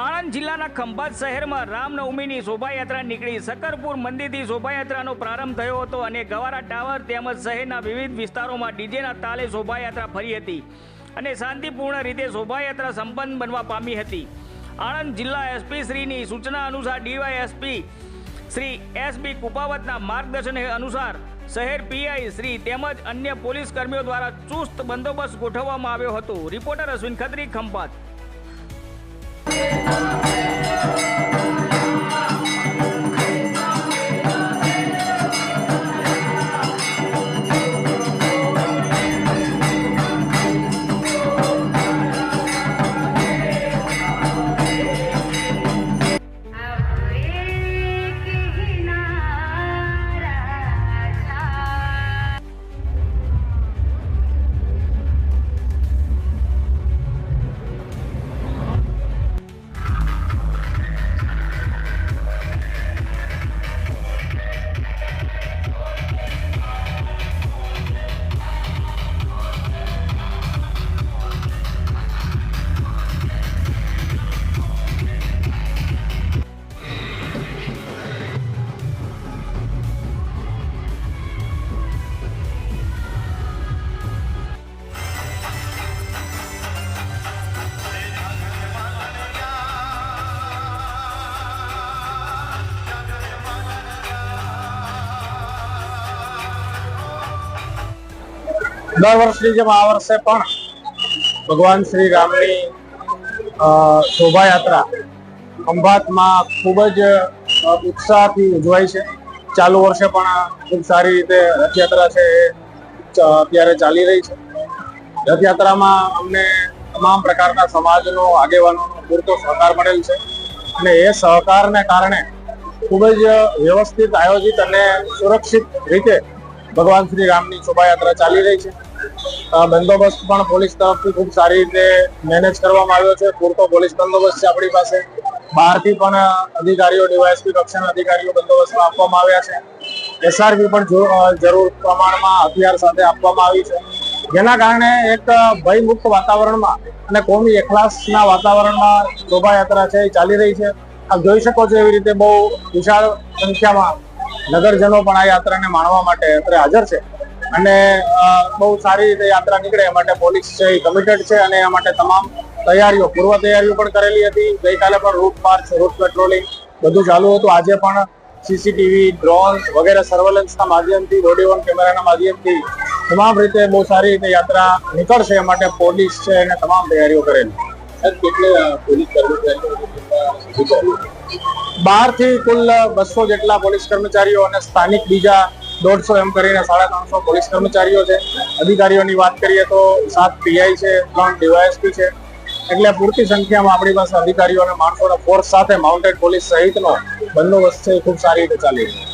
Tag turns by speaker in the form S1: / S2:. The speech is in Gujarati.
S1: આણંદ જિલ્લાના ખંભાત શહેરમાં રામનવમીની શોભાયાત્રા નીકળી. શકરપુર મંદિરથી શોભાયાત્રાનો પ્રારંભ થયો હતો અને ગવારા ટાવર તેમજ શહેરના વિવિધ વિસ્તારોમાં ડીજેના તાલે શોભાયાત્રા ફરી હતી અને શાંતિપૂર્ણ રીતે શોભાયાત્રા સંપન્ન બનવા પામી હતી. આણંદ જિલ્લા એસપી શ્રીની સૂચના અનુસાર ડીવાયએસપી શ્રી એસ બી કુપાવતના માર્ગદર્શન અનુસાર શહેર પીઆઈ શ્રી તેમજ અન્ય પોલીસ કર્મીઓ દ્વારા ચુસ્ત બંદોબસ્ત ગોઠવવામાં આવ્યો હતો. રિપોર્ટર અશ્વિન ખત્રી, ખંભાત.
S2: દર વર્ષની જેમ આ વર્ષે પણ ભગવાન શ્રી રામની શોભાયાત્રા ખંભાતમાં ખૂબ જ ઉત્સાહથી ઉજવાય છે. ચાલુ વર્ષે પણ ખૂબ સારી રીતે રથયાત્રા છે એ અત્યારે ચાલી રહી છે. રથયાત્રામાં અમને તમામ પ્રકારના સમાજનો, આગેવાનોનો પૂરતો સહકાર મળેલ છે અને એ સહકારને કારણે ખૂબ જ વ્યવસ્થિત, આયોજિત અને સુરક્ષિત રીતે ભગવાન શ્રી રામની શોભાયાત્રા ચાલી રહી છે. બંદોબસ્ત પણ પોલીસ તરફથી ખૂબ સારી રીતે મેનેજ કરવામાં આવ્યો છે. પૂરતો પોલીસ બંદોબસ્ત છે આપણી પાસે. બહારથી પણ અધિકારીઓ, ડીવાયએસપી કક્ષાના અધિકારીઓ બંદોબસ્તમાં આપવામાં આવ્યા છે. એસઆરપી પણ જરૂર પ્રમાણમાં હથિયાર સાથે આપવામાં આવી છે. જેના કારણે એક ભયમુક્ત વાતાવરણમાં અને કોમી એખલાસના વાતાવરણમાં શોભાયાત્રા છે એ ચાલી રહી છે. આપ જોઈ શકો છો એવી રીતે બહુ વિશાળ સંખ્યામાં નગરજનો પણ આ યાત્રાને માણવા માટે અત્યારે હાજર છે. અને બહુ સારી રીતે યાત્રા નીકળે. એ માટે પોલીસ છે, એ કમિટેડ છે અને એ માટે તમામ તૈયારીઓ પૂર્વ તૈયારીઓ પણ કરેલી હતી. ગઈકાલે પણ રૂટ માર્ચ રૂટ પેટ્રોલિંગ બધું ચાલુ હતું. આજે પણ સીસીટીવી ડ્રોન વગેરે સર્વેલન્સના માધ્યમથી બોડી કેમેરાના માધ્યમથી તમામ રીતે બહુ સારી રીતે યાત્રા નીકળશે. એ માટે પોલીસ છે, એને તમામ તૈયારીઓ કરેલી. બહારથી કુલ બસો જેટલા પોલીસ કર્મચારીઓ અને સ્થાનિક બીજા દોઢસો એમ કરીને સાડા ત્રણસો પોલીસ કર્મચારીઓ છે. અધિકારીઓની વાત કરીએ તો સાત પીઆઈ છે, ત્રણ ડીવાયએસપી છે. એટલે પૂરતી સંખ્યામાં આપણી પાસે અધિકારીઓ અને માણસોના ફોર્સ સાથે માઉન્ટેડ પોલીસ સહિતનો બંદોબસ્ત છે ખૂબ સારી રીતે ચાલી રહ્યો છે.